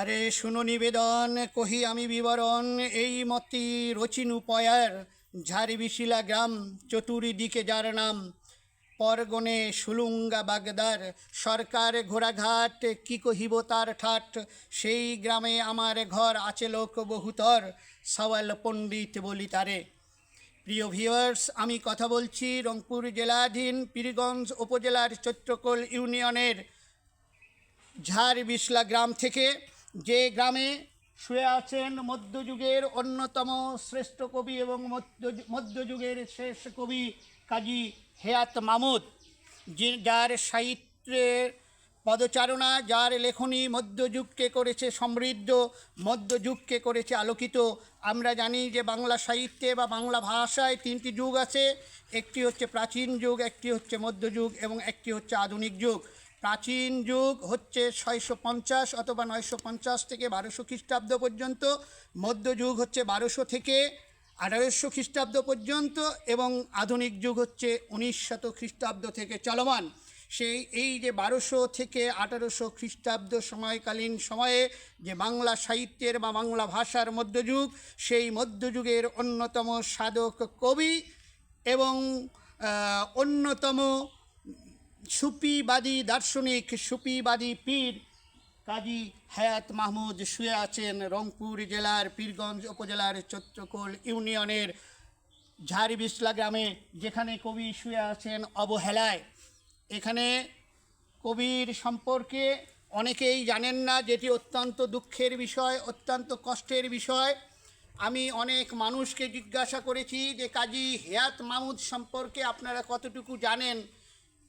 আরে শুনো নিবেদন, কহি আমি বিবরণ, এই মতি রচিনু পয়ার ঝাড়বিশিলা গ্রাম, চতুর্দিকে যার নাম। পরগনে সুলুঙ্গা বাগদার, সরকার ঘোড়াঘাট, কি কহিব তার ঠাট? সেই গ্রামে আমার ঘর আছে লোক বহুতর, সওয়াল পণ্ডিত বলি তারে। প্রিয় ভিউয়ার্স আমি কথা বলছি রংপুর জেলাধীন পীরগঞ্জ উপজেলার চৈত্রকোল ইউনিয়নের ঝাড় বিশলা গ্রাম থেকে। যে গ্রামে শুয়ে আছেন মধ্যযুগের অন্যতম শ্রেষ্ঠ কবি এবং মধ্য- মধ্যযুগের শেষ কবি কাজী হেয়াত মামুদ যে, যার সাহিত্যের পদচারণা, যার লেখনী মধ্যযুগকে করেছে সমৃদ্ধ, মধ্যযুগকে করেছে আলোকিত। আমরা জানি যে বাংলা সাহিত্যে বা বাংলা ভাষায় তিনটি যুগ আছে, একটি হচ্ছে প্রাচীন যুগ, একটি হচ্ছে মধ্যযুগ এবং একটি হচ্ছে আধুনিক যুগ। প্রাচীন যুগ হচ্ছে ছয়শো পঞ্চাশ অথবা নয়শো পঞ্চাশ থেকে বারোশো খ্রিস্টাব্দ পর্যন্ত মধ্যযুগ হচ্ছে বারোশো থেকে আঠারোশো খ্রিস্টাব্দ পর্যন্ত এবং আধুনিক যুগ হচ্ছে উনিশ শত খ্রিস্টাব্দ থেকে চলমান। সেই, এই যে বারোশো থেকে আঠারোশো খ্রিস্টাব্দ সময়কালীন সময়ে যে বাংলা সাহিত্যের বা বাংলা ভাষার মধ্যযুগ সেই মধ্যযুগের অন্যতম সাধক কবি এবং অন্যতম সুফিবাদী দার্শনিক, সুপিবাদী পীর কাজী হায়াত মাহমুদ শুয়ে আছেন রংপুর জেলার পীরগঞ্জ উপজেলার চৈত্রকোল ইউনিয়নের ঝাড়বিসলা গ্রামে, যেখানে কবি শুয়ে আছেন অবহেলায়। এখানে কবির সম্পর্কে অনেকেই জানেন না যেটি অত্যন্ত দুঃখের বিষয়, অত্যন্ত কষ্টের বিষয়। আমি অনেক মানুষকে জিজ্ঞাসা করেছি যে, কাজী হেয়াত মাহমুদ সম্পর্কে আপনারা কতটুকু জানেন?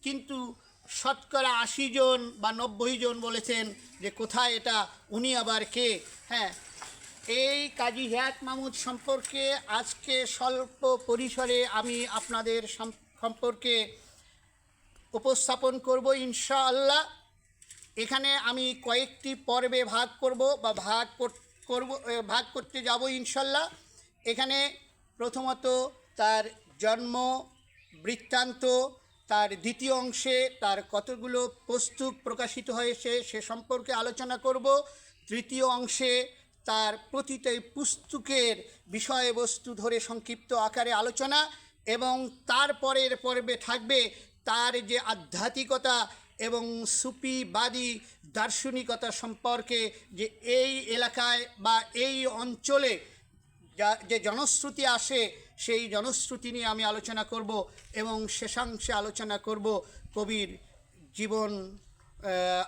কিন্তু শতকরা আশি জন বা নব্বই জন বলেছেন যে কোথায় এটা, উনি আবার কে? হ্যাঁ এই কাজী হেয়াত মাহমুদ সম্পর্কে আজকে স্বল্প পরিসরে আমি আপনাদের সম্পর্কে উপস্থাপন করব ইনশাআল্লাহ। এখানে আমি কয়েকটি পর্বে ভাগ করব বা ভাগ কর- করব ভাগ করতে যাব ইনশাল্লাহ এখানে প্রথমত তার জন্ম, বৃত্তান্ত তার দ্বিতীয় অংশে তার কতগুলো পুস্তক প্রকাশিত হয়েছে সে সম্পর্কে আলোচনা করব। তৃতীয় অংশে তার প্রতিটি পুস্তকের বিষয়বস্তু ধরে সংক্ষিপ্ত আকারে আলোচনা এবং তারপরের পর্বে থাকবে তার যে আধ্যাত্মিকতা এবং সুফিবাদী দার্শনিকতা সম্পর্কে যে এই এলাকায় বা এই অঞ্চলে যা, যে জনশ্রুতি আসে সেই জনশ্রুতি নিয়ে আমি আলোচনা করব এবং শেষাংশে আলোচনা করব কবির জীবন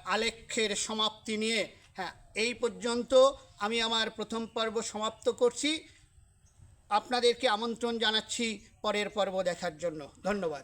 আলেখ্যের সমাপ্তি নিয়ে। হ্যাঁ এই পর্যন্ত আমি আমার প্রথম পর্ব সমাপ্ত করছি। আপনাদেরকে আমন্ত্রণ জানাচ্ছি পরের পর্ব দেখার জন্য। ধন্যবাদ।